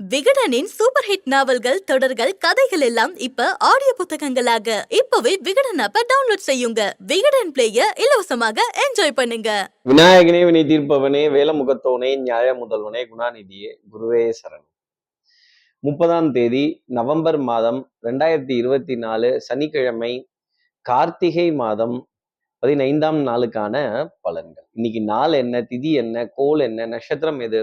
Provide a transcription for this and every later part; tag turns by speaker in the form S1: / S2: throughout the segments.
S1: விகடனின் super hit நாவல்கள் தொடர்கள் கதைகள் எல்லாம் இப்ப ஆடியோ புத்தகங்களாக. இப்பவே விகடன் ஆப்ப டவுன்லோட் செய்யுங்க. விகடன் பிளேய இலவசமாக என்ஜாய் பண்ணுங்க.
S2: விநாயகனே வினை தீர்ப்பவனே வேலமுகத்தோனே நியாய முதல்வனே குணாநிதியே குருவே சரணம். முப்பதாம் தேதி நவம்பர் மாதம் ரெண்டாயிரத்தி இருபத்தி நாலு சனிக்கிழமை கார்த்திகை மாதம் பதினைந்தாம் நாளுக்கான பலன்கள். இன்னைக்கு நாள் என்ன திதி என்ன கோல் என்ன நட்சத்திரம் எது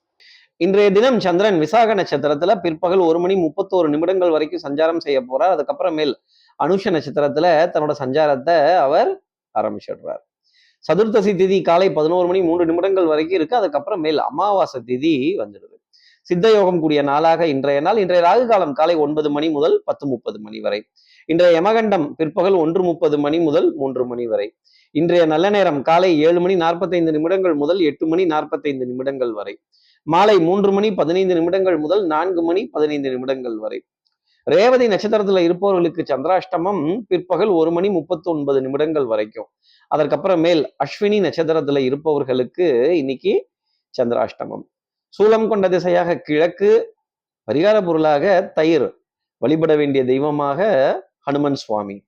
S2: இன்றைய தினம் சந்திரன் விசாக நட்சத்திரத்துல பிற்பகல் ஒரு மணி முப்பத்தோரு நிமிடங்கள் வரைக்கும் சஞ்சாரம் செய்ய போறார். அதுக்கப்புறமேல் அனுஷ நட்சத்திரத்துல தன்னோட சஞ்சாரத்தை அவர் ஆரம்பிச்சிடுறார். சதுர்த்தசி திதி காலை பதினோரு மணி மூன்று நிமிடங்கள் வரைக்கும் இருக்கு. அதுக்கப்புறம் மேல் அமாவாசை திதி வந்துடுது. சித்த யோகம் கூடிய நாளாக இன்றைய நாள். இன்றைய ராகு காலம் காலை ஒன்பது மணி முதல் பத்து முப்பது மணி வரை. இன்றைய யமகண்டம் பிற்பகல் ஒன்று முப்பது மணி முதல் மூன்று மணி வரை. இன்றைய நல்ல நேரம் காலை ஏழு மணி நாற்பத்தைந்து நிமிடங்கள் முதல் எட்டு மணி நாற்பத்தைந்து நிமிடங்கள் வரை. மாலை மூன்று மணி பதினைந்து நிமிடங்கள் முதல் நான்கு மணி பதினைந்து நிமிடங்கள் வரை. ரேவதி நட்சத்திரத்துல இருப்பவர்களுக்கு சந்திராஷ்டமம் பிற்பகல் ஒரு மணி முப்பத்தி ஒன்பது நிமிடங்கள் வரைக்கும். அதற்கப்புறமேல் அஸ்வினி நட்சத்திரத்துல இருப்பவர்களுக்கு இன்னைக்கு சந்திராஷ்டமம். சூலம் கொண்ட திசையாக கிழக்கு பரிகார பொருளாக தயிர் வழிபட வேண்டிய தெய்வமாக ஹனுமன் சுவாமி.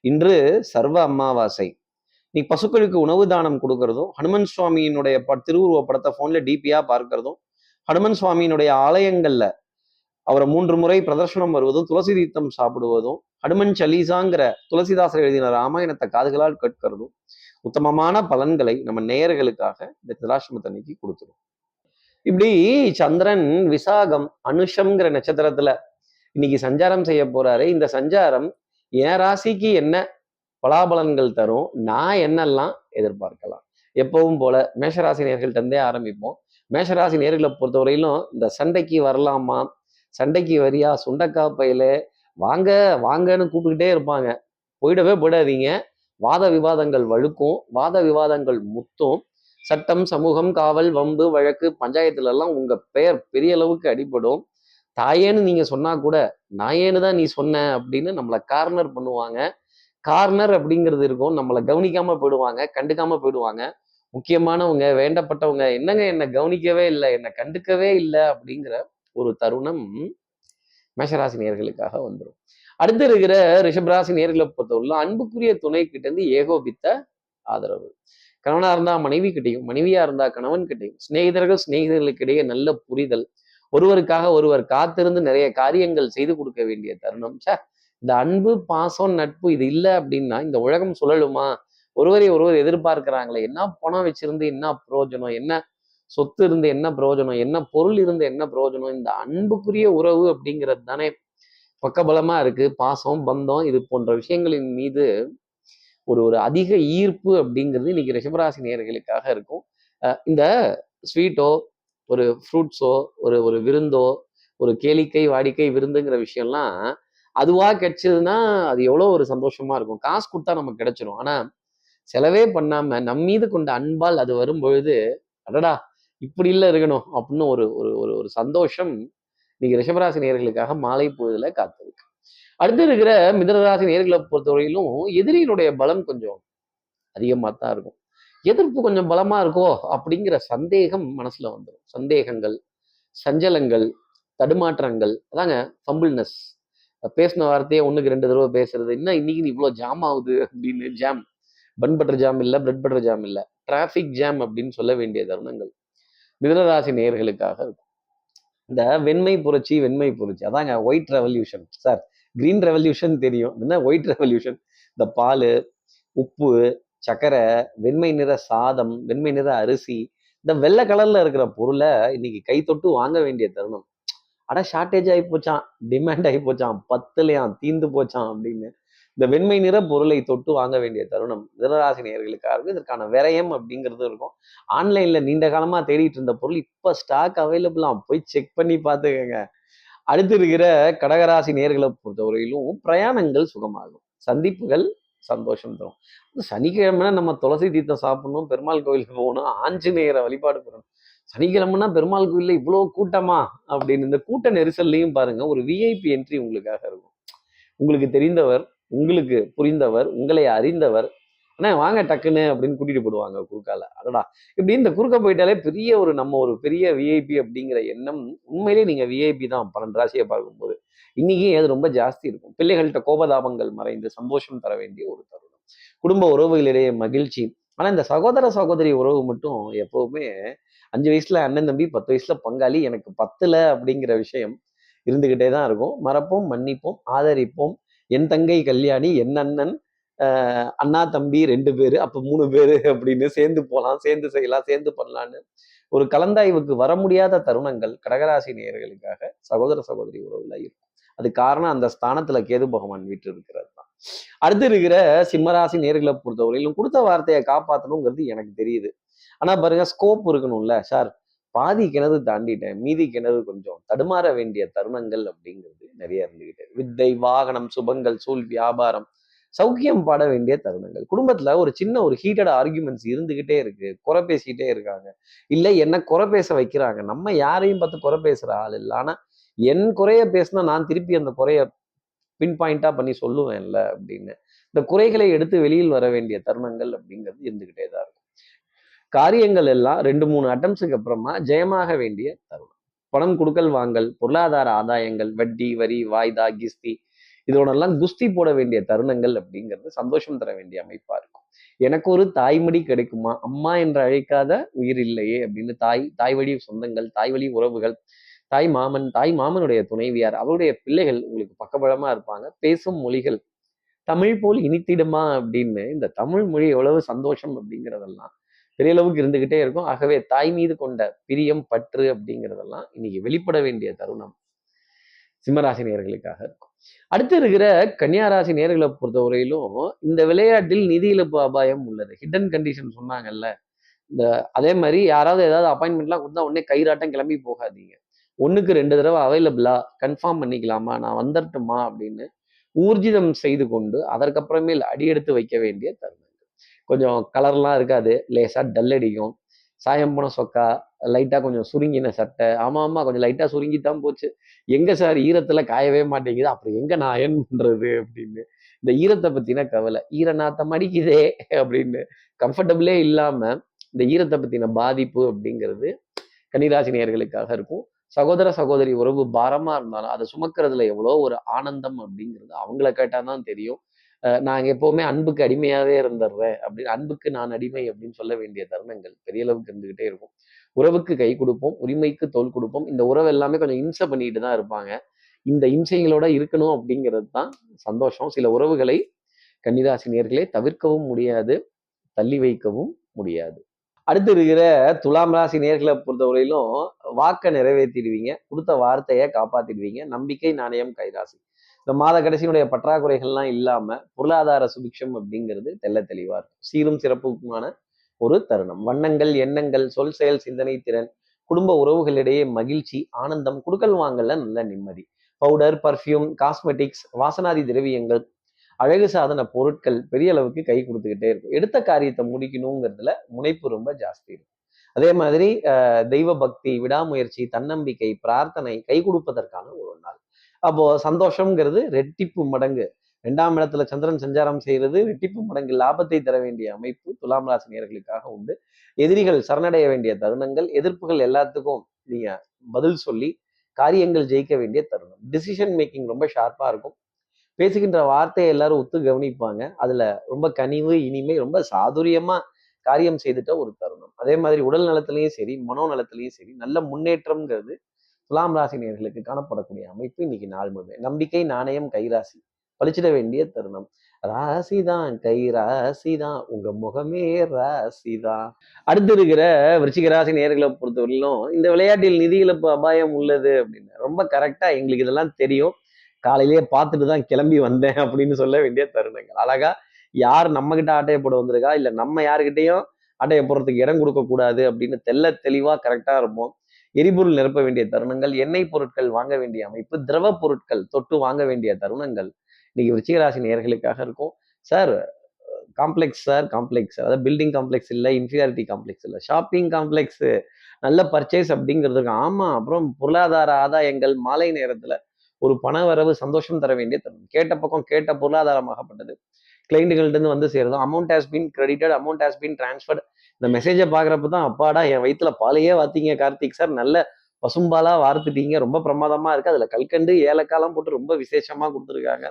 S2: இன்று சர்வ அமாவாசை. நீ பசுக்களுக்கு உணவு தானம் கொடுக்கறதும் ஹனுமன் சுவாமியினுடைய ப திருவுருவ படத்தை ஃபோன்ல டிபியா பார்க்கறதும் ஹனுமன் சுவாமியினுடைய ஆலயங்கள்ல அவரை மூன்று முறை பிரதர்ஷனம் வருவதும் துளசி தீர்த்தம் சாப்பிடுவதும் ஹனுமன் சலீசாங்கிற துளசிதாசர் எழுதின ராமாயணத்தை காதுகளால் கேட்கிறதும் உத்தமமான பலன்களை நம்ம நேயர்களுக்காக இந்த திராசிரமத்தன்னைக்கு கொடுத்துரும். இப்படி சந்திரன் விசாகம் அனுஷம்ங்கிற நட்சத்திரத்துல இன்னைக்கு சஞ்சாரம் செய்ய போறாரு. இந்த சஞ்சாரம் என் ராசிக்கு என்ன பலாபலன்கள் தரும். நான் என்னெல்லாம் எதிர்பார்க்கலாம்? எப்பவும் போல மேஷராசி நேர்கள்ட்டே இருந்தே ஆரம்பிப்போம். மேஷராசி நேர்களை பொறுத்தவரையிலும் இந்த சண்டைக்கு வரலாமா? சண்டைக்கு வரியா? சுண்டக்கா பயில? வாங்க வாங்கன்னு கூப்பிட்டுக்கிட்டே இருப்பாங்க. போயிடவே போயிடாதீங்க. வாத விவாதங்கள் வழுக்கும். வாத விவாதங்கள் முத்தும். சட்டம் சமூகம் காவல் வம்பு வழக்கு பஞ்சாயத்துல எல்லாம் உங்க பெயர் பெரிய அளவுக்கு அடிபடும். தாயேன்னு நீங்க சொன்னா கூட நாயேன்னு தான் நீ சொன்ன அப்படின்னு நம்மளை கார்னர் பண்ணுவாங்க. கார்னர் அப்படிங்கிறது இருக்கும். நம்மளை கவனிக்காம போயிடுவாங்க கண்டுக்காம போயிடுவாங்க. முக்கியமானவங்க வேண்டப்பட்டவங்க என்னங்க என்னை கவனிக்கவே இல்லை என்னை கண்டுக்கவே இல்லை அப்படிங்கிற ஒரு தருணம் மேஷராசி நேர்களுக்காக வந்துடும் அடுத்து இருக்கிற ரிஷபராசி நேர்களை பொறுத்தவரை அன்புக்குரிய துணை கிட்ட இருந்து ஏகோபித்த ஆதரவு. கணவனா இருந்தா மனைவி கிட்டையும் மனைவியா இருந்தா கணவன் கிட்டையும் சிநேகிதர்கள் சிநேகிதர்களுக்கிடையே நல்ல புரிதல். ஒருவருக்காக ஒருவர் காத்திருந்து நிறைய காரியங்கள் செய்து கொடுக்க வேண்டிய தருணம். சார் இந்த அன்பு பாசம் நட்பு இது இல்லை அப்படின்னா இந்த உலகம் சுழலுமா? ஒருவரை ஒருவர் எதிர்பார்க்கிறாங்களே. என்ன பணம் வச்சிருந்து என்ன பிரயோஜனம்? என்ன சொத்து இருந்து என்ன பிரயோஜனம்? என்ன பொருள் இருந்து என்ன பிரயோஜனம்? இந்த அன்புக்குரிய உறவு அப்படிங்கிறது தானே. பக்கபலமா இருக்கு. பாசம் பந்தம் இது போன்ற விஷயங்களின் மீது ஒரு ஒரு அதிக ஈர்ப்பு அப்படிங்கிறது இன்னைக்கு ரிஷபராசி நேர்களுக்காக இருக்கும். இந்த ஸ்வீட்டோ ஒரு ஃப்ரூட்ஸோ ஒரு ஒரு விருந்தோ ஒரு கேளிக்கை வாடிக்கை விருந்துங்கிற விஷயம்லாம் அதுவா கிடைச்சதுன்னா அது எவ்வளோ ஒரு சந்தோஷமா இருக்கும். காசு கொடுத்தா நமக்கு கிடைச்சிரும். ஆனா செலவே பண்ணாம நம் மீது கொண்ட அன்பால் அது வரும் பொழுது அடடா இப்படி இல்லை இருக்கணும் அப்படின்னு ஒரு ஒரு ஒரு ஒரு சந்தோஷம் இன்னைக்கு ரிஷபராசி நேர்களுக்காக மாலை பொழுதுல காத்திருக்கு. அடுத்து இருக்கிற மிதனராசி நேர்களை பொறுத்தவரையிலும் எதிரியினுடைய பலம் கொஞ்சம் அதிகமாக தான் இருக்கும். எதிர்ப்பு கொஞ்சம் பலமா இருக்கோ அப்படிங்கிற சந்தேகம் மனசுல வந்துடும் சந்தேகங்கள் சஞ்சலங்கள் தடுமாற்றங்கள் அதாங்க ஃபம்பிள்னஸ் பேசின வார்த்தையே ஒன்றுக்கு ரெண்டு தடவை பேசுறது. என்ன இன்னைக்கு நீ இவ்வளோ ஜாம் ஆகுது அப்படின்னு ஜாம் பன் பட்டர் ஜாம் இல்லை பிரெட் பட்டர் ஜாம் இல்லை. டிராஃபிக் ஜாம் அப்படின்னு சொல்ல வேண்டிய தருணங்கள். மிதனராசி நேர்களுக்காக இருக்கும். இந்த வெண்மை புரட்சி வெண்மை புரட்சி. அதாங்க white revolution sir green revolution தெரியும். என்ன? ஒயிட் ரெவல்யூஷன் இந்த பால் உப்பு சக்கரை வெண்மை நிற சாதம் வெண்மை நிற அரிசி. இந்த வெள்ளை கலர்ல இருக்கிற பொருளை இன்னைக்கு கை தொட்டு வாங்க வேண்டிய தருணம். அட ஷார்ட்டேஜ் ஆகி போச்சான் டிமாண்ட் ஆகி போச்சான் பத்துலையாம் தீந்து போச்சான் அப்படின்னு. இந்த வெண்மை நிற பொருளை தொட்டு வாங்க வேண்டிய தருணம் தினராசி நேர்களுக்காக இருக்கும் இதற்கான விரயம் அப்படிங்கிறது இருக்கும். ஆன்லைன்ல நீண்ட காலமா தேடிட்டு இருந்த பொருள் இப்ப ஸ்டாக் அவைலபிளாம் போய் செக் பண்ணி பார்த்துக்கங்க. அடுத்து இருக்கிற கடகராசி நேர்களை பொறுத்தவரையிலும் பிரயாணங்கள் சுகமாகும். சந்திப்புகள் சந்தோஷம் தரும். சனிக்கிழமைனா நம்ம துளசி தீர்த்தம் சாப்பிடணும் பெருமாள் கோயிலுக்கு போகணும் ஆஞ்சநேயரை வழிபாடு பண்ணணும். சனிக்கிழமைனா பெருமாள் கோயில்ல இவ்வளோ கூட்டமா? அப்படின்னு இந்த கூட்ட நெரிசல்லையும் பாருங்க ஒரு விஐபி என்ட்ரி உங்களுக்காக இருக்கும். உங்களுக்கு தெரிந்தவர் உங்களுக்கு புரிந்தவர் உங்களை அறிந்தவர் அண்ணா வாங்க டக்குன்னு அப்படின்னு கூட்டிட்டு போடுவாங்க குறுக்கால. அடடா. இப்படி இந்த குறுக்க போயிட்டாலே பெரிய ஒரு நம்ம ஒரு பெரிய விஐபி அப்படிங்கிற எண்ணம் உண்மையிலேயே நீங்க விஐபி தான் பன்னெண்டு ராசியை பார்க்கும்போது. இன்னைக்கு அது ரொம்ப ஜாஸ்தி இருக்கும். பிள்ளைகள்கிட்ட கோபதாபங்கள் மறைந்து சந்தோஷம் தர வேண்டிய ஒரு தருணம். குடும்ப உறவுகளிடையே மகிழ்ச்சி. ஆனா இந்த சகோதர சகோதரி உறவு மட்டும் எப்பவுமே அஞ்சு வயசுல அண்ணன் தம்பி பத்து வயசுல பங்காளி எனக்கு பத்துல அப்படிங்கிற விஷயம் இருந்துகிட்டே தான் இருக்கும். மறப்போம் மன்னிப்போம் ஆதரிப்போம். என் தங்கை கல்யாணி என் அண்ணன் அண்ணா தம்பி ரெண்டு பேரு அப்ப மூணு பேரு அப்படின்னு சேர்ந்து போகலாம் சேர்ந்து செய்யலாம் சேர்ந்து பண்ணலான்னு ஒரு கலந்தாய்வுக்கு வர முடியாத தருணங்கள் கடகராசி நேயர்களுக்காக சகோதர சகோதரி உறவுல இருக்கும். அது காரணம் அந்த ஸ்தானத்துல கேது பகவான் வீட்டு இருக்கிறது தான். அடுத்து இருக்கிற சிம்மராசி நேர்களை பொறுத்தவரையிலும் கொடுத்த வார்த்தையை காப்பாற்றணுங்கிறது எனக்கு தெரியுது. ஆனால் பாருங்க ஸ்கோப் இருக்கணும்ல சார் பாதி கிணறு தாண்டிட்டேன் மீதி கிணறு கொஞ்சம் தடுமாற வேண்டிய தருணங்கள் அப்படிங்கிறது நிறைய இருந்துகிட்டு வித்தை வாகனம் சுபங்கள் சூழ் வியாபாரம் சௌக்கியம் பாட வேண்டிய தருணங்கள். குடும்பத்துல ஒரு சின்ன ஒரு ஹீட்டட் ஆர்குமெண்ட்ஸ் இருந்துகிட்டே இருக்கு குறை பேசிக்கிட்டே இருக்காங்க. இல்லை என்ன குறை பேச வைக்கிறாங்க? நம்ம யாரையும் பார்த்து குறை பேசுற ஆள் இல்லை. ஆனா என் குறைய பேசினா நான் திருப்பி அந்த குறைய பின் பாயிண்டா பண்ணி சொல்லுவேன்ல அப்படின்னு. இந்த குறைகளை எடுத்து வெளியில் வர வேண்டிய தருணங்கள் அப்படிங்கிறது இருந்துகிட்டே தான் இருக்கும் காரியங்கள் எல்லாம் ரெண்டு மூணு அட்டம்ஸுக்கு அப்புறமா ஜெயமாக வேண்டிய தருணம். பணம் கொடுக்கல் வாங்கல் பொருளாதார ஆதாயங்கள் வட்டி வரி வாய்தா கிஸ்தி இதோடெல்லாம் குஸ்தி போட வேண்டிய தருணங்கள் அப்படிங்கிறது சந்தோஷம் தர வேண்டிய அமைப்பா இருக்கும். எனக்கு ஒரு தாய்மடி கிடைக்குமா? அம்மா என்று அழைக்காத உயிர் இல்லையே அப்படின்னு தாய் தாய் வழி சொந்தங்கள் தாய் வழி உறவுகள் தாய் மாமன் தாய் மாமனுடைய துணைவியார் அவருடைய பிள்ளைகள் உங்களுக்கு பக்கபலமா இருப்பாங்க. பேசும் மொழிகள் தமிழ் போல் இனித்திடுமா அப்படின்னு இந்த தமிழ் மொழி எவ்வளவு சந்தோஷம் அப்படிங்கிறதெல்லாம் பெரிய அளவுக்கு இருந்துகிட்டே இருக்கும். ஆகவே தாய் மீது கொண்ட பிரியம் பற்று அப்படிங்கிறதெல்லாம் இன்னைக்கு வெளிப்பட வேண்டிய தருணம் சிம்மராசி நேர்களுக்காக இருக்கும். அடுத்து இருக்கிற கன்னியாராசி நேர்களை பொறுத்தவரையிலும் இந்த விளையாட்டில் நிதி இழப்பு அபாயம் உள்ளது. ஹிடன் கண்டிஷன் சொன்னாங்கல்ல. இந்த அதே மாதிரி யாராவது ஏதாவது அப்பாயின்மெண்ட்லாம் கொடுத்தா உடனே கைராட்டம் கிளம்பி போகாதீங்க. ஒண்ணுக்கு ரெண்டு தடவை அவைலபிளா கன்ஃபார்ம் பண்ணிக்கலாமா? நான் வந்துடட்டுமா அப்படின்னு ஊர்ஜிதம் செய்து கொண்டு அதற்கப்புறமேல் அடியெடுத்து வைக்க வேண்டிய தருணம். கொஞ்சம் கலர்லாம் இருக்காது. லேசாக டல் அடிக்கும். சாயம் போன சொக்கா லைட்டாக கொஞ்சம் சுருங்கின சட்டை. ஆமாம் ஆமாம் கொஞ்சம் லைட்டாக சுருங்கி தான் போச்சு. எங்கே சார் ஈரத்தில் காயவே மாட்டேங்குது. அப்புறம் எங்கே நான் அயன் பண்ணுறது அப்படின்னு. இந்த ஈரத்தை பற்றின கவலை. ஈர நாத்தம் அடிக்குதே அப்படின்னு. கம்ஃபர்டபுளே இல்லாமல் இந்த ஈரத்தை பற்றின பாதிப்பு அப்படிங்கிறது கன்னிராசினியர்களுக்காக இருக்கும். சகோதர சகோதரி உறவு பாரமாக இருந்தாலும் அதை சுமக்கிறதுல எவ்வளோ ஒரு ஆனந்தம் அப்படிங்கிறது அவங்கள கேட்டால் தான் தெரியும். நான் எப்போவுமே அன்புக்கு அடிமையாகவே இருந்துடுறேன் அப்படின்னு அன்புக்கு நான் அடிமை அப்படின்னு சொல்ல வேண்டிய தருணங்கள் பெரிய அளவுக்கு இருந்துகிட்டே இருக்கும். உறவுக்கு கை கொடுப்போம் உரிமைக்கு தோல் கொடுப்போம். இந்த உறவு எல்லாமே கொஞ்சம் இம்சை பண்ணிட்டு தான் இருப்பாங்க. இந்த இம்சைகளோட இருக்கணும் அப்படிங்கிறது தான் சந்தோஷம். சில உறவுகளை கன்னிராசி நேர்களே தவிர்க்கவும் முடியாது தள்ளி வைக்கவும் முடியாது. அடுத்து இருக்கிற துலாம் ராசி நேர்களை பொறுத்தவரையிலும் வாக்கை நிறைவேற்றிடுவீங்க. கொடுத்த வார்த்தையை காப்பாத்திடுவீங்க. நம்பிக்கை நாணயம் கைராசி. இந்த மாத கடைசியினுடைய பற்றாக்குறைகள்லாம் இல்லாம பொருளாதார சுபிக்ஷம் அப்படிங்கிறது தெல்ல தெளிவா இருக்கும். சீரும் சிறப்புக்குமான ஒரு தருணம். வண்ணங்கள் எண்ணங்கள் சொல் செயல் சிந்தனை திறன் குடும்ப உறவுகளிடையே மகிழ்ச்சி ஆனந்தம் குடுக்கல் வாங்கல நல்ல நிம்மதி. பவுடர் பர்ஃப்யூம் காஸ்மெட்டிக்ஸ் வாசனாதி திரவியங்கள் அழகு சாதன பொருட்கள் பெரிய அளவுக்கு கை கொடுத்துக்கிட்டே இருக்கும். எடுத்த காரியத்தை முடிக்கணுங்கிறதுல முனைப்பு ரொம்ப ஜாஸ்தி இருக்கும். அதே மாதிரி தெய்வ பக்தி விடாமுயற்சி தன்னம்பிக்கை பிரார்த்தனை கை கொடுப்பதற்கான ஒரு நாள். அப்போ சந்தோஷம்ங்கிறது ரெட்டிப்பு மடங்கு. ரெண்டாம் இடத்துல சந்திரன் சஞ்சாரம் செய்கிறது ரெட்டிப்பு மடங்கு. லாபத்தை தர வேண்டிய அமைப்பு துலாம் ராசி உண்டு. எதிரிகள் சரணடைய வேண்டிய தருணங்கள் எதிர்ப்புகள் எல்லாத்துக்கும் நீங்க பதில் சொல்லி காரியங்கள் ஜெயிக்க வேண்டிய தருணம். டிசிஷன் மேக்கிங் ரொம்ப ஷார்ப்பா இருக்கும். பேசுகின்ற வார்த்தையை எல்லாரும் ஒத்து கவனிப்பாங்க. அதுல ரொம்ப கனிவு இனிமை ரொம்ப சாதுரியமா காரியம் செய்துட்ட ஒரு தருணம். அதே மாதிரி உடல் நலத்திலையும் சரி மனோ நலத்திலையும் சரி நல்ல முன்னேற்றம்ங்கிறது துலாம் ராசி நேர்களுக்கு காணப்படக்கூடிய அமைப்பு இன்னைக்கு நாள் முழுவதும். நம்பிக்கை நாணயம் கைராசி. பழிச்சிட வேண்டிய தருணம். ராசிதான் கை ராசிதான் உங்க முகமே ராசிதான். அடுத்து இருக்கிற விருச்சிக ராசி நேர்களை பொறுத்தவரையிலும் இந்த விளையாட்டில் நிதி இழப்பு அபாயம் உள்ளது அப்படின்னு ரொம்ப கரெக்டா எங்களுக்கு இதெல்லாம் தெரியும். காலையிலேயே பார்த்துட்டு தான் கிளம்பி வந்தேன் அப்படின்னு சொல்ல வேண்டிய தருணங்கள். அழகா யார் நம்ம கிட்ட ஆட்டையை போட வந்திருக்கா? இல்ல நம்ம யாருக்கிட்டையும் ஆட்டையை போடுறதுக்கு இடம் கொடுக்க கூடாது அப்படின்னு தெள்ள தெளிவா கரெக்டா இருப்போம். எரிபொருள் நிரப்ப வேண்டிய தருணங்கள் எண்ணெய் பொருட்கள் வாங்க வேண்டிய அமைப்பு திரவ பொருட்கள் தொட்டு வாங்க வேண்டிய தருணங்கள். இன்னைக்கு விருச்சிகராசி நேர்களுக்காக இருக்கும். சார் காம்ப்ளெக்ஸ் சார் காம்ப்ளெக்ஸ் அதாவது பில்டிங் காம்ப்ளெக்ஸ் இல்லை இன்ஃபீரியாரிட்டி காம்ப்ளெக்ஸ் இல்லை. ஷாப்பிங் காம்ப்ளெக்ஸ் நல்ல பர்ச்சேஸ் அப்படிங்கிறதுக்கு ஆமா அப்புறம் பொருளாதார ஆதாயங்கள் மாலை நேரத்தில் ஒரு பண வரவு சந்தோஷம் தர வேண்டிய தருணம். கேட்ட பக்கம் கேட்ட பொருளாதாரமாகப்பட்டது. கிளைண்ட்டுகள்ட்ட வந்து சேருதோ. Amount has been credited amount has been transferred இந்த மெசேஜை பார்க்குறப்ப தான் அப்பாடா என் வயித்துல பாலையே வாத்தீங்க கார்த்திக் சார். நல்ல பசும்பாலா வார்த்துட்டீங்க. ரொம்ப பிரமாதமா இருக்கு. அதுல கல்கண்டு ஏலக்காலாம் போட்டு ரொம்ப விசேஷமா கொடுத்துருக்காங்க.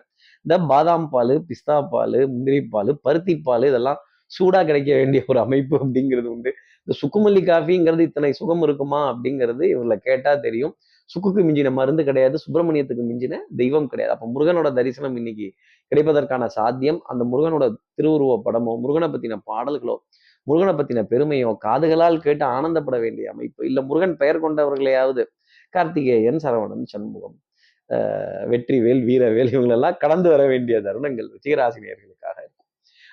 S2: இந்த பாதாம் பால் பிஸ்தா பால் முந்திரி பால் பருத்தி பால் இதெல்லாம் சூடா கிடைக்க வேண்டிய ஒரு அமைப்பு அப்படிங்கிறது உண்டு. இந்த சுக்குமல்லி காஃபிங்கிறது இத்தனை சுகம் இருக்குமா அப்படிங்கிறது இவங்களை கேட்டா தெரியும். சுக்குக்கு மிஞ்சின மருந்து கிடையாது சுப்பிரமணியத்துக்கு மிஞ்சின தெய்வம் கிடையாது. அப்ப முருகனோட தரிசனம் இன்னைக்கு கிடைப்பதற்கான சாத்தியம் அந்த முருகனோட திருவுருவ படமோ முருகனை பத்தின பாடல்களோ முருகனை பத்தின பெருமையோ காதுகளால் கேட்டு ஆனந்தப்பட வேண்டிய அமைப்பு இல்ல முருகன் பெயர் கொண்டவர்களையாவது கார்த்திகேயன் சரவணன் சண்முகம் வெற்றிவேல் வீரவேல் இவங்களெல்லாம் கடந்து வர வேண்டிய தருணங்கள் ருச்சிகராசினியர்களுக்காக இருக்கும்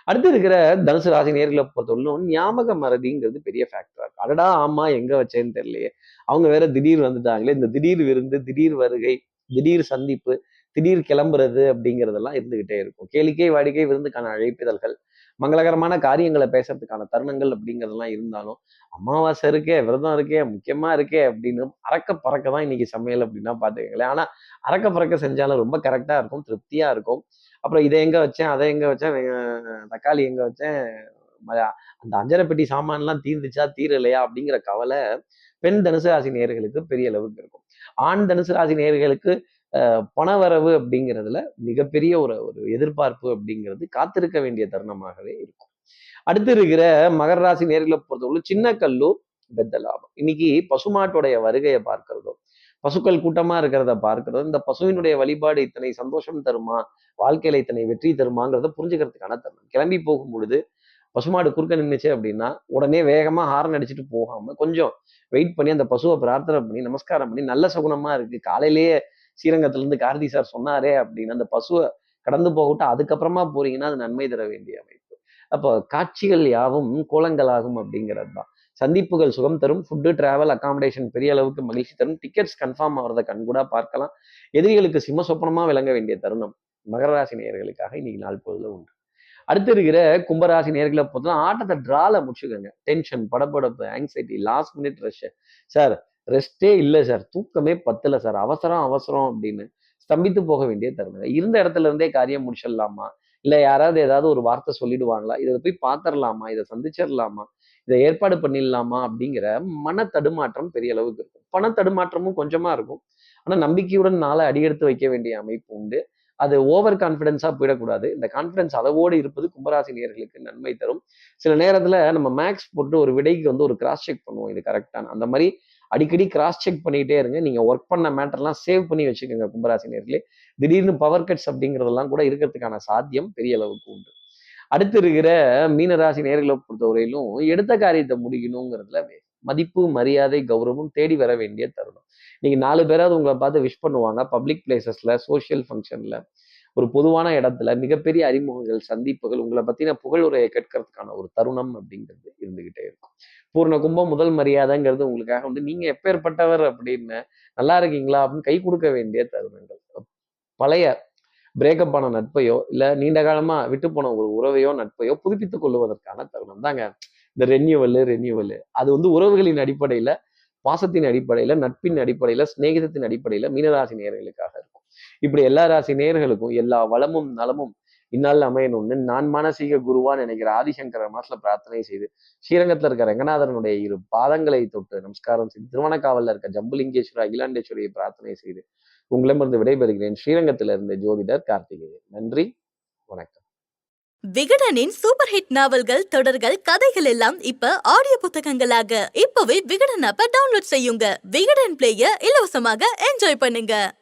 S2: அடுத்து இருக்கிற தனுசு ராசி நேர்களை பொறுத்தவரையிலும் ஞாபக மறதிங்கிறது பெரிய ஃபேக்டரா இருக்கும் அடடா ஆமா எங்க வச்சேன்னு தெரியலையே. அவங்க வேற திடீர் வந்துட்டாங்களே இந்த திடீர் விருந்து திடீர் வருகை திடீர் சந்திப்பு திடீர் கிளம்புறது அப்படிங்கிறதெல்லாம் இருந்துகிட்டே இருக்கும். கேளிக்கை வாடிக்கை விருந்துக்கான அழைப்பிதழ்கள் மங்களகரமான காரியங்களை பேசுறதுக்கான தருணங்கள் அப்படிங்கிறதெல்லாம் இருந்தாலும் அமாவாசை இருக்கே விரதம் இருக்கே முக்கியமா இருக்கே அப்படின்னு அறக்க பறக்க தான் இன்னைக்கு சமையல் அப்படின்னா பாத்துக்கங்களேன் ஆனா அறக்க பறக்க செஞ்சாலும் ரொம்ப கரெக்டா இருக்கும் திருப்தியா இருக்கும். அப்புறம் இதை எங்க வச்சேன் அதை எங்க வச்சேன் தக்காளி எங்க வச்சேன் அந்த அஞ்சரை பெட்டி சாமான்லாம் தீர்ந்துச்சா தீரலையா அப்படிங்கிற கவலை பெண் தனுசு ராசி நேயர்களுக்கு பெரிய அளவுக்கு இருக்கும். ஆண் தனுசு ராசி நேயர்களுக்கு பணவரவு அப்படிங்கிறதுல மிகப்பெரிய ஒரு ஒரு எதிர்பார்ப்பு அப்படிங்கிறது காத்திருக்க வேண்டிய தருணமாகவே இருக்கும். அடுத்து இருக்கிற மகர ராசி நேர்களை பொறுத்தவரை சின்ன கல்லூர் பெத்த லாபம். இன்னைக்கு பசுமாட்டுடைய வருகையை பார்க்கிறதோ பசுக்கள் கூட்டமா இருக்கிறத பார்க்கிறதோ இந்த பசுவினுடைய வழிபாடு இத்தனை சந்தோஷம் தருமா வாழ்க்கையில இத்தனை வெற்றி தருமாங்கிறத புரிஞ்சுக்கிறதுக்கான தருணம். கிளம்பி போகும் பொழுது பசுமாடு குறுக்க நின்னுச்சு அப்படின்னா உடனே வேகமா ஹாரன் அடிச்சுட்டு போகாம கொஞ்சம் வெயிட் பண்ணி அந்த பசுவை பிரார்த்தனை பண்ணி நமஸ்காரம் பண்ணி நல்ல சுகுணமா இருக்கு. காலையிலேயே ஸ்ரீரங்கத்திலேருந்து கார்த்தி சார் சொன்னாரே அப்படின்னு அந்த பசுவை கடந்து போகவிட்டு அதுக்கப்புறமா போறீங்கன்னா அது நன்மை தர வேண்டிய அமைப்பு. அப்போ காட்சிகள் யாவும் கோலங்களாகும் அப்படிங்கிறது தான். சந்திப்புகள் சுகம் தரும் ஃபுட்டு டிராவல் அகாமடேஷன் பெரிய அளவுக்கு மகிழ்ச்சி தரும். டிக்கெட்ஸ் கன்ஃபார்ம் ஆகிறத கண்கூடா பார்க்கலாம். எதிரிகளுக்கு சிம்ம சொப்பனமா விளங்க வேண்டிய தருணம் மகர ராசி நேயர்களுக்காக இன்னைக்கு நாள் பொழுதுல உண்டு. அடுத்து இருக்கிற கும்பராசி நேர்களை பொறுத்தா ஆட்டத்தை ட்ரால முடிச்சுக்கோங்க. டென்ஷன் படபடப்பு anxiety last minute rush sir ரெஸ்டே இல்லை சார். தூக்கமே பத்தலை சார். அவசரம் அவசரம் அப்படின்னு ஸ்தம்பித்து போக வேண்டிய தருணம் இருந்த இடத்துல இருந்தே காரியம் முடிச்சிடலாமா? இல்லை யாராவது ஏதாவது ஒரு வார்த்தை சொல்லிடுவாங்களா? இதை போய் பார்த்துடலாமா இதை சந்திச்சிடலாமா? இதை ஏற்பாடு பண்ணிடலாமா? அப்படிங்கிற மன தடுமாற்றம் பெரிய அளவுக்கு இருக்கும். பண தடுமாற்றமும் கொஞ்சமாக இருக்கும். ஆனால் நம்பிக்கையுடன் நாளை அடியெடுத்து வைக்க வேண்டிய அமைப்பு உண்டு. அது ஓவர் கான்ஃபிடென்ஸாக போயிடக்கூடாது. இந்த கான்ஃபிடன்ஸ் அளவோடு இருப்பது கும்பராசி நேர்களுக்கு நன்மை தரும். சில நேரத்தில் நம்ம மேக்ஸ் போட்டு ஒரு விடைக்கு வந்து ஒரு கிராஸ் செக் பண்ணுவோம். இது கரெக்டான அந்த மாதிரி அடிக்கடி கிராஸ் செக் பண்ணிக்கிட்டே இருங்க. நீங்க ஒர்க் பண்ண மேட்டர்லாம் சேவ் பண்ணி வச்சுக்கோங்க கும்பராசி நேர்களே. திடீர்னு பவர் கட்ஸ் அப்படிங்கிறதெல்லாம் கூட இருக்கிறதுக்கான சாத்தியம் பெரிய அளவுக்கு உண்டு. அடுத்து இருக்கிற மீனராசி நேர்களை பொறுத்தவரையிலும் எடுத்த காரியத்தை முடிக்கணுங்கிறதுல மதிப்பு மரியாதை கௌரவம் தேடி வர வேண்டிய தருணம். நீங்க நாலு பேராவது உங்களை பார்த்து விஷ் பண்ணுவாங்க. பப்ளிக் பிளேசஸ்ல சோஷியல் ஃபங்க்ஷன்ல ஒரு பொதுவான இடத்துல மிகப்பெரிய அறிமுகங்கள் சந்திப்புகள் உங்களை பத்தின புகழுரையை கேட்கறதுக்கான ஒரு தருணம் அப்படிங்கிறது இருந்துகிட்டே இருக்கும். பூர்ண கும்பம் முதல் மரியாதைங்கிறது உங்களுக்காக வந்து நீங்க எப்பேற்பட்டவர் அப்படின்னு நல்லா இருக்கீங்களா அப்படின்னு கை கொடுக்க வேண்டிய தருணங்கள். பழைய பிரேக்கப் ஆன நட்பையோ இல்ல நீண்ட காலமா விட்டு போன ஒரு உறவையோ நட்பையோ புதுப்பித்துக் கொள்வதற்கான தருணம் தாங்க. இந்த ரெனியூவல் ரெனியூவல் அது வந்து உறவுகளின் அடிப்படையில பாசத்தின் அடிப்படையில நட்பின் அடிப்படையில சிநேகிதத்தின் அடிப்படையில மீனராசி நேர்களுக்காக இப்படி எல்லா ராசி நேர்களுக்கும் எல்லா வளமும் நலமும் இந்நாள் அமையணும்னு நான் மானசீக குருவான் நினைக்கிற ஆதிசங்கர மனசுல பிரார்த்தனை செய்து ஸ்ரீரங்கத்துல இருக்க ரங்கநாதனுடைய இரு பாதங்களை தொட்டு நமஸ்காரம் செய்து திருவண்ணக்காவல்ல இருக்க ஜம்புலிங்கேஸ்வரர் அகிலாண்டேஸ்வரியை பிரார்த்தனை செய்து உங்களிடமிருந்து விடைபெறுகிறேன். ஸ்ரீரங்கத்துல இருந்த ஜோதிடர் கார்த்திகேயன். நன்றி வணக்கம்.
S1: விகடனின் சூப்பர் ஹிட் நாவல்கள் தொடர்கள் கதைகள் எல்லாம் இப்ப ஆடியோ புத்தகங்களாக. இப்பவே விகடன் ஆப்ப டவுன்லோட் செய்யுங்க. விகடன் பிளேய இலவசமாக என்ஜாய் பண்ணுங்க.